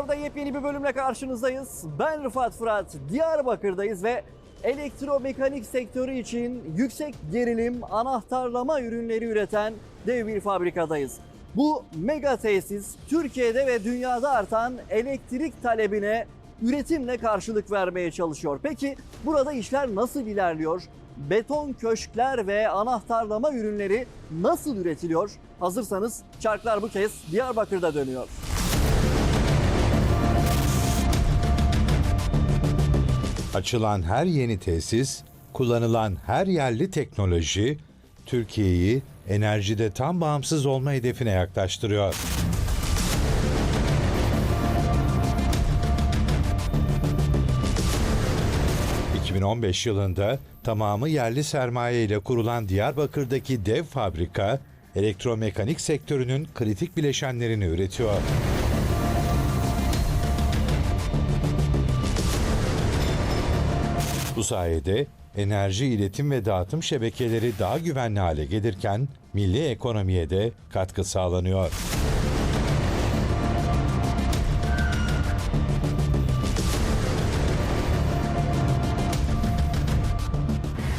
Söylüyor da yepyeni bir bölümle karşınızdayız. Ben Rıfat Fırat, Diyarbakır'dayız ve elektromekanik sektörü için yüksek gerilim anahtarlama ürünleri üreten dev bir fabrikadayız. Bu mega tesis Türkiye'de ve dünyada artan elektrik talebine üretimle karşılık vermeye çalışıyor. Peki burada işler nasıl ilerliyor? Beton köşkler ve anahtarlama ürünleri nasıl üretiliyor? Hazırsanız çarklar bu kez Diyarbakır'da dönüyor. Açılan her yeni tesis, kullanılan her yerli teknoloji Türkiye'yi enerjide tam bağımsız olma hedefine yaklaştırıyor. ...2015 yılında tamamı yerli sermaye ile kurulan Diyarbakır'daki dev fabrika... ...elektromekanik sektörünün kritik bileşenlerini üretiyor. Bu sayede enerji iletim ve dağıtım şebekeleri daha güvenli hale gelirken milli ekonomiye de katkı sağlanıyor.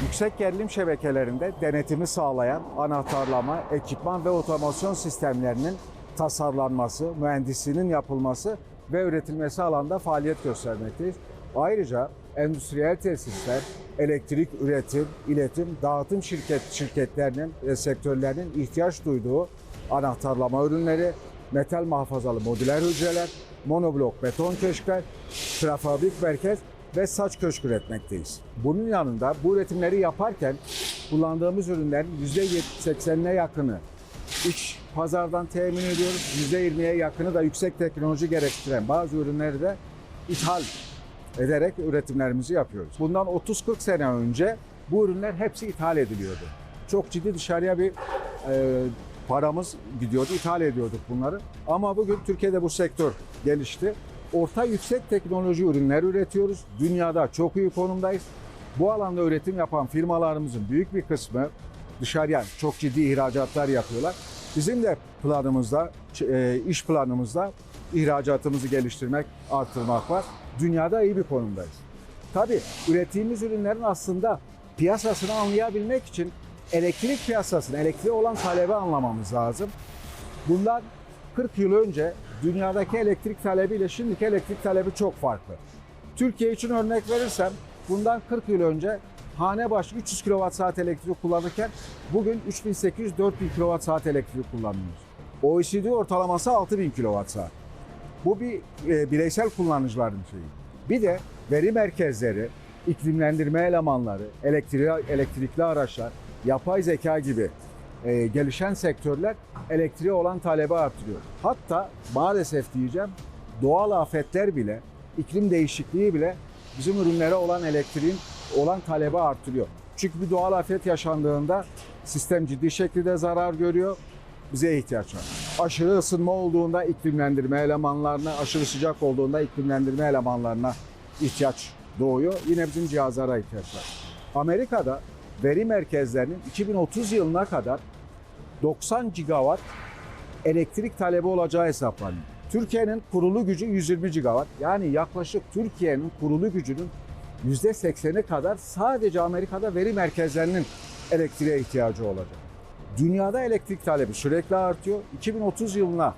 Yüksek gerilim şebekelerinde denetimi sağlayan anahtarlama, ekipman ve otomasyon sistemlerinin tasarlanması, mühendisliğinin yapılması ve üretilmesi alanda faaliyet göstermekteyiz. Ayrıca endüstriyel tesisler, elektrik üretim, iletim, dağıtım şirket şirketlerinin ve sektörlerinin ihtiyaç duyduğu anahtarlama ürünleri, metal muhafazalı modüler hücreler, monoblok beton köşkler, prefabrik merkez ve saç köşk üretmekteyiz. Bunun yanında bu üretimleri yaparken kullandığımız ürünlerin %80'ine yakını iç pazardan temin ediyoruz. %20'ye yakını da yüksek teknoloji gerektiren bazı ürünleri de ithal ederek üretimlerimizi yapıyoruz. Bundan 30-40 sene önce bu ürünler hepsi ithal ediliyordu. Çok ciddi dışarıya bir e, paramız gidiyordu, ithal ediyorduk bunları. Ama bugün Türkiye'de bu sektör gelişti. Orta yüksek teknoloji ürünler üretiyoruz. Dünyada çok iyi konumdayız. Bu alanda üretim yapan firmalarımızın büyük bir kısmı dışarıya çok ciddi ihracatlar yapıyorlar. Bizim de planımızda, e, iş planımızda ihracatımızı geliştirmek, artırmak var. Dünyada iyi bir konumdayız. Tabii ürettiğimiz ürünlerin aslında piyasasını anlayabilmek için elektrik piyasasını, elektriğe olan talebi anlamamız lazım. Bundan 40 yıl önce dünyadaki elektrik talebiyle şimdiki elektrik talebi çok farklı. Türkiye için örnek verirsem bundan 40 yıl önce hane başı 300 kWh elektrik kullanırken bugün 3800-4000 kWh elektrik kullanıyoruz. OECD ortalaması 6000 kWh. Bu bir e, bireysel kullanıcıların şeyi. Bir de veri merkezleri, iklimlendirme elemanları, elektriği, elektrikli araçlar, yapay zeka gibi e, gelişen sektörler elektriğe olan talebi artırıyor. Hatta maalesef diyeceğim doğal afetler bile, iklim değişikliği bile bizim ürünlere olan elektriğin olan talebi artırıyor. Çünkü bir doğal afet yaşandığında sistem ciddi şekilde zarar görüyor. Bize ihtiyaç var. Aşırı ısınma olduğunda iklimlendirme elemanlarına, aşırı sıcak olduğunda iklimlendirme elemanlarına ihtiyaç doğuyor. Yine bizim cihazlara ihtiyaç var. Amerika'da veri merkezlerinin 2030 yılına kadar 90 gigawatt elektrik talebi olacağı hesaplanıyor. Türkiye'nin kurulu gücü 120 gigawatt. Yani yaklaşık Türkiye'nin kurulu gücünün %80'i kadar sadece Amerika'da veri merkezlerinin elektriğe ihtiyacı olacak. Dünyada elektrik talebi sürekli artıyor. 2030 yılına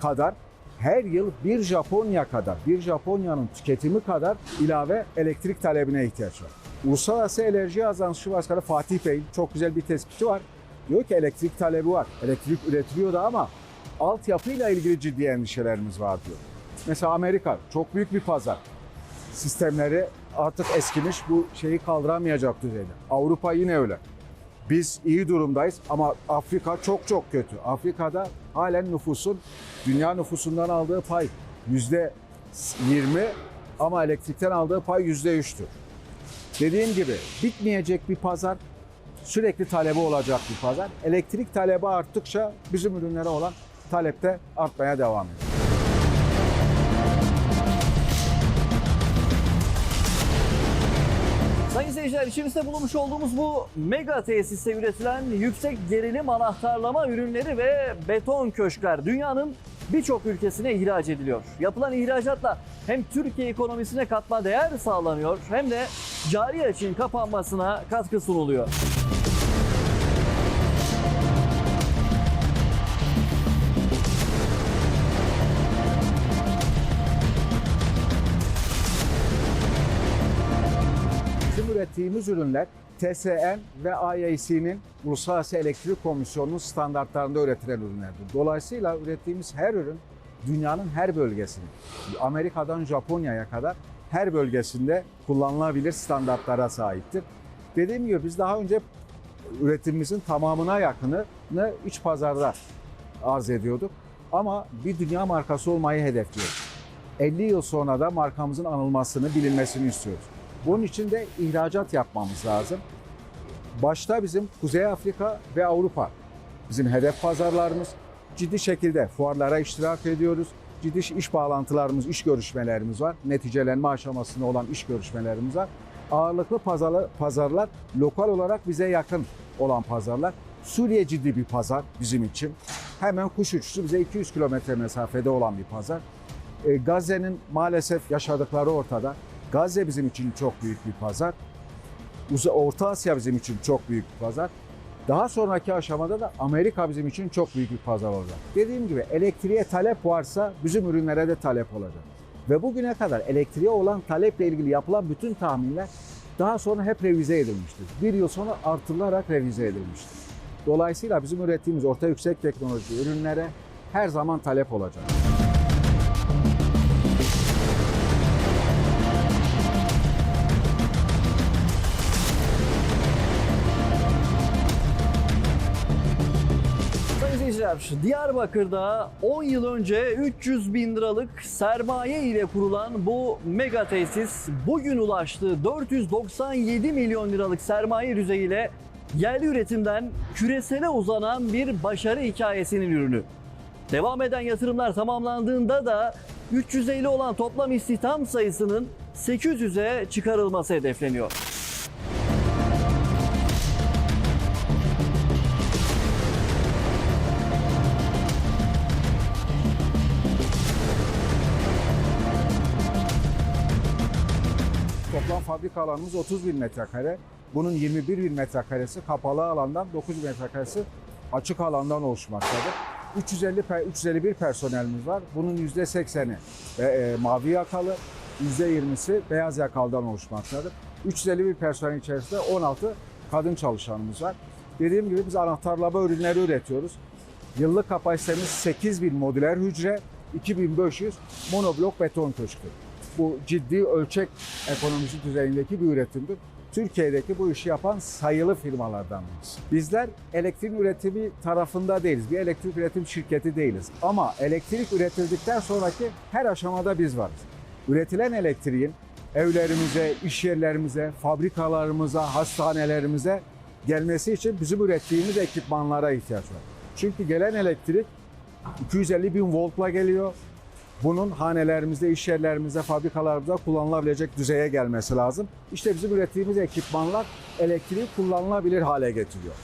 kadar her yıl bir Japonya kadar, bir Japonya'nın tüketimi kadar ilave elektrik talebine ihtiyaç var. Uluslararası Enerji Ajansı Başkanı Fatih Bey'in çok güzel bir tespiti var. Diyor ki elektrik talebi var. Elektrik üretiliyor da ama altyapıyla ilgili ciddi endişelerimiz var diyor. Mesela Amerika çok büyük bir pazar. Sistemleri artık eskimiş bu şeyi kaldıramayacak düzeyde. Avrupa yine öyle. Biz iyi durumdayız ama Afrika çok çok kötü. Afrika'da halen nüfusun dünya nüfusundan aldığı pay yüzde 20 ama elektrikten aldığı pay yüzde 3'tür. Dediğim gibi bitmeyecek bir pazar, sürekli talebi olacak bir pazar. Elektrik talebi arttıkça bizim ürünlere olan talepte artmaya devam ediyor. Seyirciler içerisinde bulunmuş olduğumuz bu mega tesiste üretilen yüksek gerilim anahtarlama ürünleri ve beton köşkler dünyanın birçok ülkesine ihraç ediliyor. Yapılan ihracatla hem Türkiye ekonomisine katma değer sağlanıyor hem de cari açığın kapanmasına katkı sunuluyor. Ürettiğimiz ürünler TSN ve IAC'nin Uluslararası Elektrik Komisyonu'nun standartlarında üretilen ürünlerdir. Dolayısıyla ürettiğimiz her ürün dünyanın her bölgesinde, Amerika'dan Japonya'ya kadar her bölgesinde kullanılabilir standartlara sahiptir. Dediğim gibi biz daha önce üretimimizin tamamına yakını iç pazarda arz ediyorduk. Ama bir dünya markası olmayı hedefliyoruz. 50 yıl sonra da markamızın anılmasını, bilinmesini istiyoruz. Bunun için de ihracat yapmamız lazım. Başta bizim Kuzey Afrika ve Avrupa bizim hedef pazarlarımız. Ciddi şekilde fuarlara iştirak ediyoruz. Ciddi iş bağlantılarımız, iş görüşmelerimiz var. Neticelenme aşamasında olan iş görüşmelerimiz var. Ağırlıklı pazarlar, pazarlar lokal olarak bize yakın olan pazarlar. Suriye ciddi bir pazar bizim için. Hemen kuş uçuşu bize 200 kilometre mesafede olan bir pazar. E, Gazze'nin maalesef yaşadıkları ortada. Gazze bizim için çok büyük bir pazar. Orta Asya bizim için çok büyük bir pazar. Daha sonraki aşamada da Amerika bizim için çok büyük bir pazar olacak. Dediğim gibi elektriğe talep varsa bizim ürünlere de talep olacak. Ve bugüne kadar elektriğe olan taleple ilgili yapılan bütün tahminler daha sonra hep revize edilmiştir. Bir yıl sonra artırılarak revize edilmiştir. Dolayısıyla bizim ürettiğimiz orta yüksek teknoloji ürünlere her zaman talep olacak. İzleyiciler, Diyarbakır'da 10 yıl önce 300 bin liralık sermaye ile kurulan bu mega tesis bugün ulaştığı 497 milyon liralık sermaye düzeyiyle yerli üretimden küresele uzanan bir başarı hikayesinin ürünü. Devam eden yatırımlar tamamlandığında da 350 olan toplam istihdam sayısının 800'e çıkarılması hedefleniyor. Fabrika alanımız 30 bin metrekare. Bunun 21 bin metrekaresi kapalı alandan, 9 bin metrekaresi açık alandan oluşmaktadır. 350 pe- 351 personelimiz var. Bunun %80'i e, e, mavi yakalı, %20'si beyaz yakalıdan oluşmaktadır. 351 personel içerisinde 16 kadın çalışanımız var. Dediğim gibi biz anahtarlama ürünleri üretiyoruz. Yıllık kapasitemiz 8000 modüler hücre, 2500 monoblok beton köşktür. Bu ciddi ölçek ekonomisi düzeyindeki bir üretimdir. Türkiye'deki bu işi yapan sayılı firmalardan birisi. Bizler elektrik üretimi tarafında değiliz. Bir elektrik üretim şirketi değiliz. Ama elektrik üretildikten sonraki her aşamada biz varız. Üretilen elektriğin evlerimize, iş yerlerimize, fabrikalarımıza, hastanelerimize gelmesi için bizim ürettiğimiz ekipmanlara ihtiyaç var. Çünkü gelen elektrik 250 bin voltla geliyor. Bunun hanelerimizde, iş yerlerimizde, fabrikalarımızda kullanılabilecek düzeye gelmesi lazım. İşte bizim ürettiğimiz ekipmanlar elektriği kullanılabilir hale getiriyor.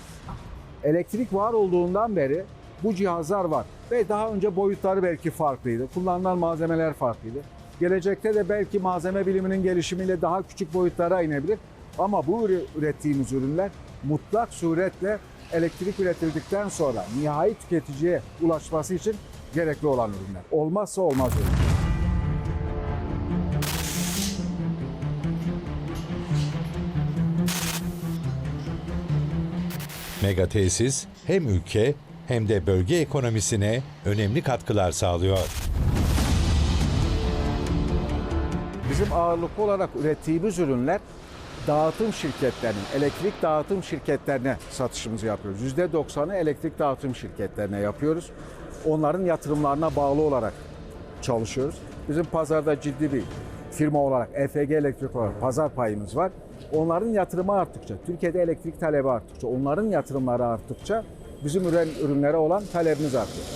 Elektrik var olduğundan beri bu cihazlar var ve daha önce boyutları belki farklıydı. Kullanılan malzemeler farklıydı. Gelecekte de belki malzeme biliminin gelişimiyle daha küçük boyutlara inebilir. Ama bu üre- ürettiğimiz ürünler mutlak suretle elektrik üretildikten sonra nihai tüketiciye ulaşması için gerekli olan ürünler. Olmazsa olmaz ürün. Mega tesis hem ülke hem de bölge ekonomisine önemli katkılar sağlıyor. Bizim ağırlıklı olarak ürettiğimiz ürünler dağıtım şirketlerinin, elektrik dağıtım şirketlerine satışımızı yapıyoruz. %90'ı elektrik dağıtım şirketlerine yapıyoruz. Onların yatırımlarına bağlı olarak çalışıyoruz. Bizim pazarda ciddi bir firma olarak EFG Elektrik olarak pazar payımız var. Onların yatırımı arttıkça, Türkiye'de elektrik talebi arttıkça, onların yatırımları arttıkça bizim ürün, ürünlere olan talebimiz artıyor.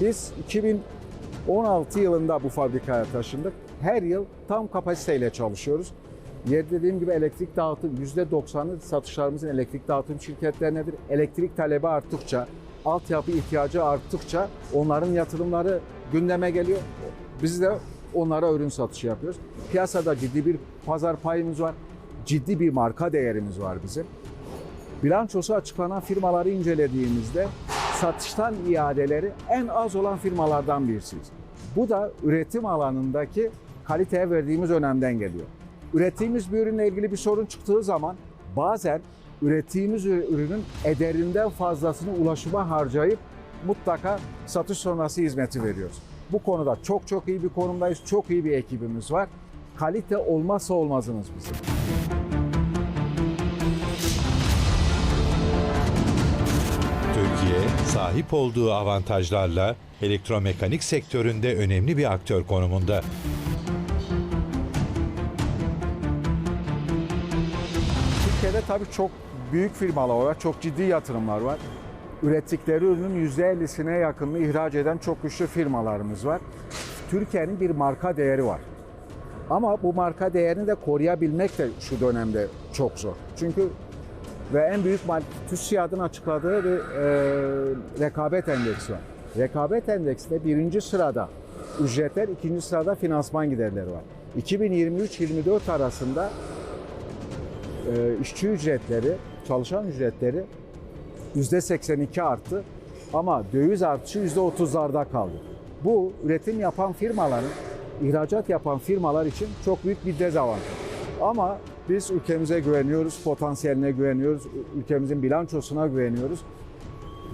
Biz 2016 yılında bu fabrikaya taşındık. Her yıl tam kapasiteyle çalışıyoruz. Yer dediğim gibi elektrik dağıtım %90'ı satışlarımızın elektrik dağıtım şirketlerinedir. Elektrik talebi arttıkça, altyapı ihtiyacı arttıkça onların yatırımları gündeme geliyor. Biz de onlara ürün satışı yapıyoruz. Piyasada ciddi bir pazar payımız var. Ciddi bir marka değerimiz var bizim. Bilançosu açıklanan firmaları incelediğimizde satıştan iadeleri en az olan firmalardan birisiyiz. Bu da üretim alanındaki kaliteye verdiğimiz önemden geliyor. Ürettiğimiz bir ürünle ilgili bir sorun çıktığı zaman bazen ürettiğimiz ürünün ederinden fazlasını ulaşıma harcayıp mutlaka satış sonrası hizmeti veriyoruz. Bu konuda çok çok iyi bir konumdayız. Çok iyi bir ekibimiz var. Kalite olmazsa olmazımız bizim. Türkiye sahip olduğu avantajlarla elektromekanik sektöründe önemli bir aktör konumunda. Tabii çok büyük firmalar var, çok ciddi yatırımlar var. Ürettikleri ürünün %50'sine yakınını ihraç eden çok güçlü firmalarımız var. Türkiye'nin bir marka değeri var. Ama bu marka değerini de koruyabilmek de şu dönemde çok zor. Çünkü ve en büyük mal TÜSİAD'ın açıkladığı bir e, rekabet endeksi var. Rekabet endeksinde birinci sırada ücretler, ikinci sırada finansman giderleri var. 2023-24 arasında işçi ücretleri, çalışan ücretleri %82 arttı ama döviz artışı %30'larda kaldı. Bu üretim yapan firmaların, ihracat yapan firmalar için çok büyük bir dezavantaj. Ama biz ülkemize güveniyoruz, potansiyeline güveniyoruz, ülkemizin bilançosuna güveniyoruz.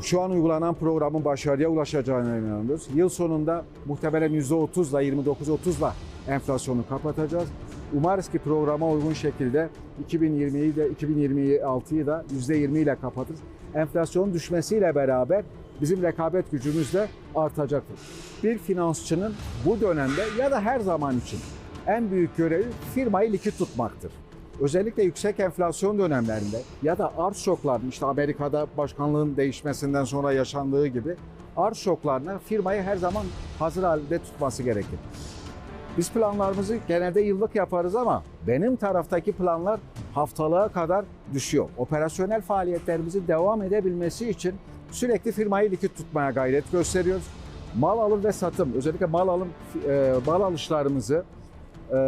Şu an uygulanan programın başarıya ulaşacağına inanıyoruz. Yıl sonunda muhtemelen %30'la 29-30'la enflasyonu kapatacağız. Umarız ki programa uygun şekilde 2020'yi de 2026'yı da %20 ile kapatırız. Enflasyon düşmesiyle beraber bizim rekabet gücümüz de artacaktır. Bir finansçının bu dönemde ya da her zaman için en büyük görevi firmayı likit tutmaktır. Özellikle yüksek enflasyon dönemlerinde ya da arz şoklarının işte Amerika'da başkanlığın değişmesinden sonra yaşandığı gibi arz şoklarına firmayı her zaman hazır halde tutması gerekir. Biz planlarımızı genelde yıllık yaparız ama benim taraftaki planlar haftalığa kadar düşüyor. Operasyonel faaliyetlerimizin devam edebilmesi için sürekli firmayı likit tutmaya gayret gösteriyoruz. Mal alım ve satım, özellikle mal alım e, mal alışlarımızı e,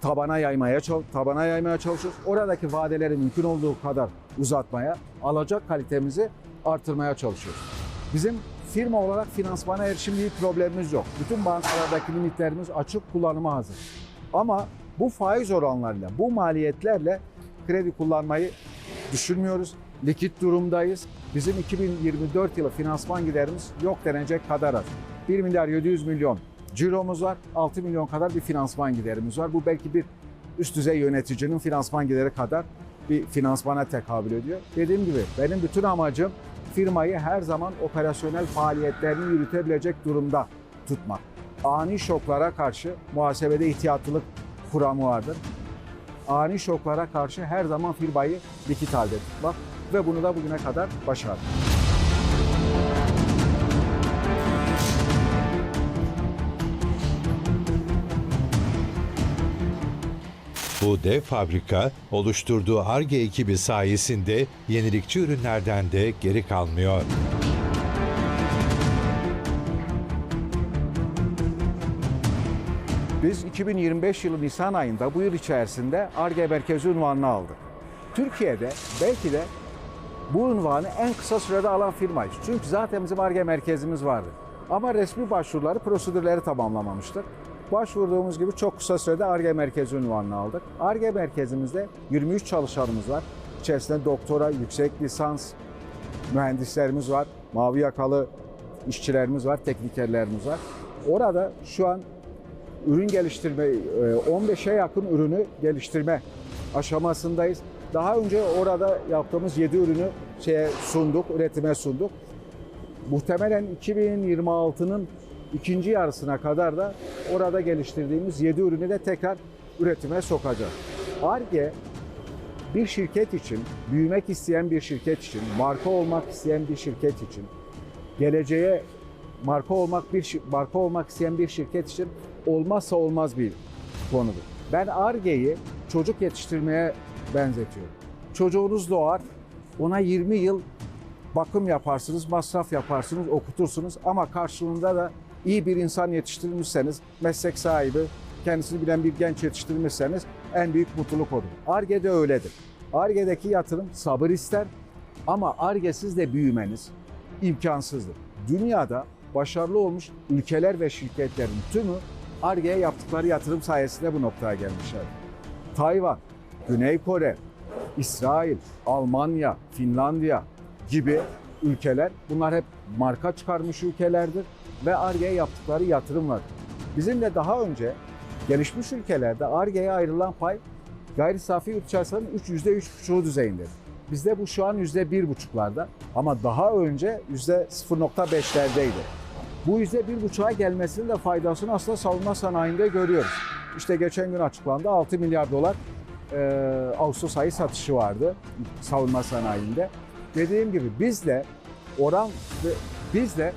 tabana yaymaya tabana yaymaya çalışıyoruz. Oradaki vadeleri mümkün olduğu kadar uzatmaya, alacak kalitemizi artırmaya çalışıyoruz. Bizim firma olarak finansmana erişim bir problemimiz yok. Bütün bankalardaki limitlerimiz açık kullanıma hazır. Ama bu faiz oranlarıyla, bu maliyetlerle kredi kullanmayı düşünmüyoruz. Likit durumdayız. Bizim 2024 yılı finansman giderimiz yok denecek kadar az. 1 milyar 700 milyon ciromuz var. 6 milyon kadar bir finansman giderimiz var. Bu belki bir üst düzey yöneticinin finansman gideri kadar bir finansmana tekabül ediyor. Dediğim gibi benim bütün amacım firmayı her zaman operasyonel faaliyetlerini yürütebilecek durumda tutmak. Ani şoklara karşı muhasebede ihtiyatlılık kuramı vardır. Ani şoklara karşı her zaman firmayı likit halde tutmak ve bunu da bugüne kadar başardık. Bu dev fabrika oluşturduğu ARGE ekibi sayesinde yenilikçi ürünlerden de geri kalmıyor. Biz 2025 yılı Nisan ayında bu yıl içerisinde ARGE merkezi unvanını aldık. Türkiye'de belki de bu unvanı en kısa sürede alan firmayız. Çünkü zaten bizim ARGE merkezimiz vardı. Ama resmi başvuruları, prosedürleri tamamlamamıştık. Başvurduğumuz gibi çok kısa sürede ARGE merkezi unvanını aldık. ARGE merkezimizde 23 çalışanımız var. İçerisinde doktora, yüksek lisans mühendislerimiz var. Mavi yakalı işçilerimiz var, teknikerlerimiz var. Orada şu an ürün geliştirme, e, 15'e yakın ürünü geliştirme aşamasındayız. Daha önce orada yaptığımız 7 ürünü şeye sunduk, üretime sunduk. Muhtemelen 2026'nın ikinci yarısına kadar da orada geliştirdiğimiz 7 ürünü de tekrar üretime sokacağız. ARGE bir şirket için, büyümek isteyen bir şirket için, marka olmak isteyen bir şirket için, geleceğe marka olmak bir marka olmak isteyen bir şirket için olmazsa olmaz bir konudur. Ben Arge'yi çocuk yetiştirmeye benzetiyorum. Çocuğunuz doğar, ona 20 yıl bakım yaparsınız, masraf yaparsınız, okutursunuz ama karşılığında da iyi bir insan yetiştirmişseniz, meslek sahibi, kendisini bilen bir genç yetiştirmişseniz en büyük mutluluk odur. Arge'de öyledir. Arge'deki yatırım sabır ister ama Arge'siz de büyümeniz imkansızdır. Dünyada başarılı olmuş ülkeler ve şirketlerin tümü Arge'ye yaptıkları yatırım sayesinde bu noktaya gelmişler. Tayvan, Güney Kore, İsrail, Almanya, Finlandiya gibi ülkeler bunlar hep marka çıkarmış ülkelerdir ve Arge'ye yaptıkları yatırım var. Bizim de daha önce gelişmiş ülkelerde Arge'ye ayrılan pay gayri safi yurt hasılanın 3 %3,5'u düzeyindedir. Bizde bu şu an %1,5'larda ama daha önce %0,5'lerdeydi. Bu %1,5'a gelmesinin de faydasını aslında savunma sanayinde görüyoruz. İşte geçen gün açıklandı 6 milyar dolar e, Ağustos ayı satışı vardı savunma sanayinde. Dediğim gibi biz de oran biz de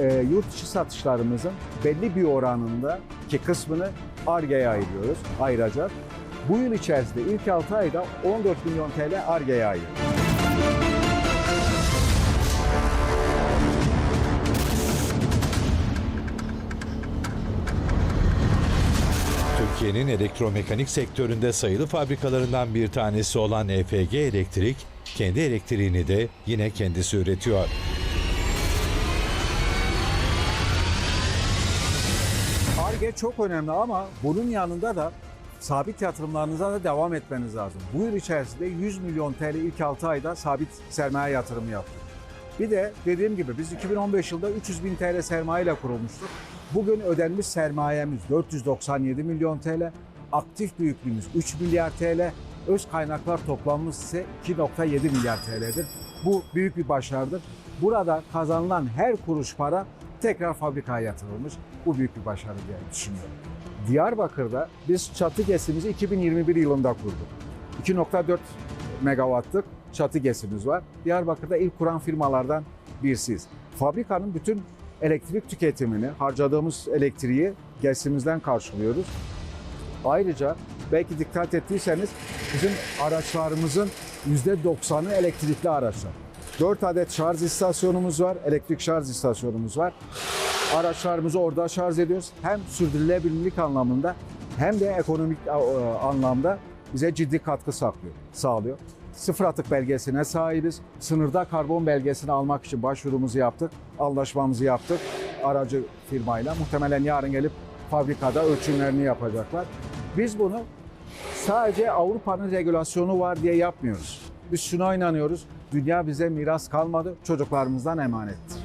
e, yurt içi satışlarımızın belli bir oranında ki kısmını Arge'ye ayırıyoruz, ayıracak. Bu yıl içerisinde ilk 6 ayda 14 milyon TL Arge'ye ayırıyoruz. Türkiye'nin elektromekanik sektöründe sayılı fabrikalarından bir tanesi olan EFG Elektrik, kendi elektriğini de yine kendisi üretiyor. Arge çok önemli ama bunun yanında da sabit yatırımlarınıza da devam etmeniz lazım. Bu yıl içerisinde 100 milyon TL ilk 6 ayda sabit sermaye yatırımı yaptık. Bir de dediğim gibi biz 2015 yılında 300 bin TL sermaye ile kurulmuştuk. Bugün ödenmiş sermayemiz 497 milyon TL, aktif büyüklüğümüz 3 milyar TL, öz kaynaklar toplamımız ise 2.7 milyar TL'dir. Bu büyük bir başarıdır. Burada kazanılan her kuruş para tekrar fabrikaya yatırılmış. Bu büyük bir başarı diye düşünüyorum. Diyarbakır'da biz çatı gesimizi 2021 yılında kurduk. 2.4 megawattlık çatı gesimiz var. Diyarbakır'da ilk kuran firmalardan birisiyiz. Fabrikanın bütün elektrik tüketimini, harcadığımız elektriği gesimizden karşılıyoruz. Ayrıca belki dikkat ettiyseniz bizim araçlarımızın %90'ı elektrikli araçlar. 4 adet şarj istasyonumuz var, elektrik şarj istasyonumuz var. Araçlarımızı orada şarj ediyoruz. Hem sürdürülebilirlik anlamında hem de ekonomik e, anlamda bize ciddi katkı saklıyor, sağlıyor. Sıfır atık belgesine sahibiz. Sınırda karbon belgesini almak için başvurumuzu yaptık. Anlaşmamızı yaptık aracı firmayla. Muhtemelen yarın gelip fabrikada ölçümlerini yapacaklar. Biz bunu sadece Avrupa'nın regülasyonu var diye yapmıyoruz. Biz şuna inanıyoruz. Dünya bize miras kalmadı. Çocuklarımızdan emanettir.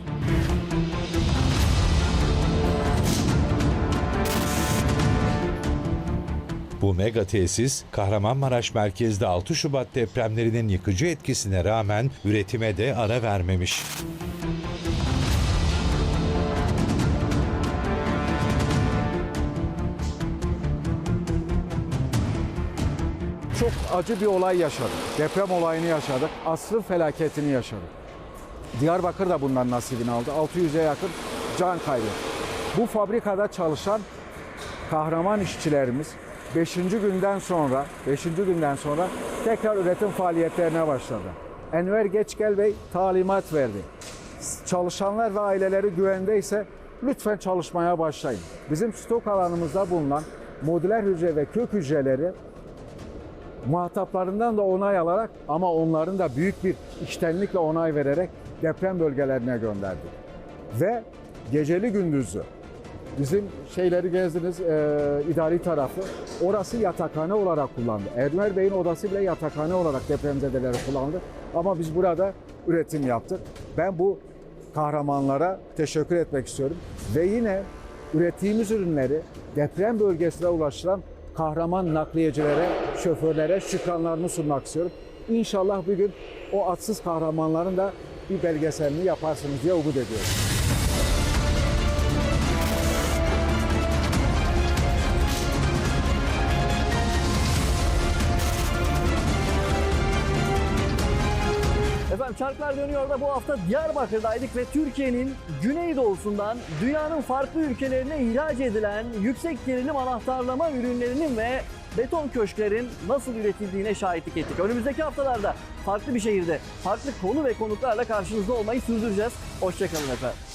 Bu mega tesis Kahramanmaraş merkezde 6 Şubat depremlerinin yıkıcı etkisine rağmen üretime de ara vermemiş. Çok acı bir olay yaşadık. Deprem olayını yaşadık. Asrın felaketini yaşadık. Diyarbakır da bundan nasibini aldı. 600'e yakın can kaybı. Bu fabrikada çalışan kahraman işçilerimiz 5. günden sonra 5. günden sonra tekrar üretim faaliyetlerine başladı. Enver Geçgel Bey talimat verdi. Çalışanlar ve aileleri güvendeyse lütfen çalışmaya başlayın. Bizim stok alanımızda bulunan modüler hücre ve kök hücreleri muhataplarından da onay alarak ama onların da büyük bir iştenlikle onay vererek deprem bölgelerine gönderdik. Ve geceli gündüzü bizim şeyleri gezdiniz e, idari tarafı orası yatakhane olarak kullandı. Enver Bey'in odası bile yatakhane olarak depremzedeleri kullandı. Ama biz burada üretim yaptık. Ben bu kahramanlara teşekkür etmek istiyorum. Ve yine ürettiğimiz ürünleri deprem bölgesine ulaştıran kahraman nakliyecilere, şoförlere şükranlarımı sunmak istiyorum. İnşallah bir gün o atsız kahramanların da bir belgeselini yaparsınız diye umut ediyorum. Efendim Çarklar Dönüyor da bu hafta Diyarbakır'daydık ve Türkiye'nin güneydoğusundan dünyanın farklı ülkelerine ihraç edilen yüksek gerilim anahtarlama ürünlerinin ve beton köşklerin nasıl üretildiğine şahitlik ettik. Önümüzdeki haftalarda farklı bir şehirde farklı konu ve konuklarla karşınızda olmayı sürdüreceğiz. Hoşçakalın efendim.